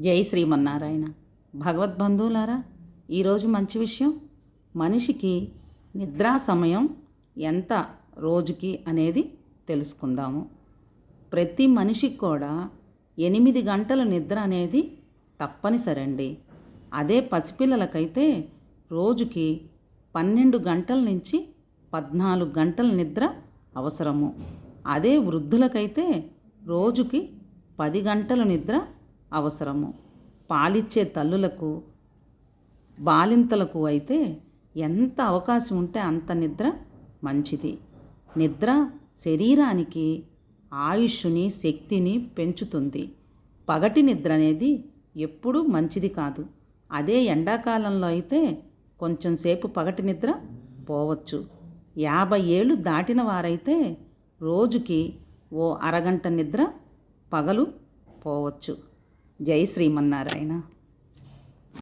జై శ్రీమన్నారాయణ. భగవద్బంధువులారా ఈరోజు మంచి విషయం. మనిషికి నిద్రా సమయం ఎంత రోజుకి అనేది తెలుసుకుందాము. ప్రతి మనిషికి కూడా ఎనిమిది గంటల నిద్ర అనేది తప్పనిసరండి. అదే పసిపిల్లలకైతే రోజుకి పన్నెండు గంటల నుంచి పద్నాలుగు గంటల నిద్ర అవసరము. అదే వృద్ధులకైతే రోజుకి పది గంటల నిద్ర అవసరము. పాలిచ్చే తల్లులకు బాలింతలకు అయితే ఎంత అవకాశం ఉంటే అంత నిద్ర మంచిది. నిద్ర శరీరానికి ఆయుష్ని శక్తిని పెంచుతుంది. పగటి నిద్ర అనేది ఎప్పుడూ మంచిది కాదు. అదే ఎండాకాలంలో అయితే కొంచెం సేపు పగటి నిద్ర పోవచ్చు. యాభై ఏళ్ళు దాటిన వారైతే రోజుకి ఓ అరగంట నిద్ర పగలు పోవచ్చు. జై శ్రీమన్నారాయణ.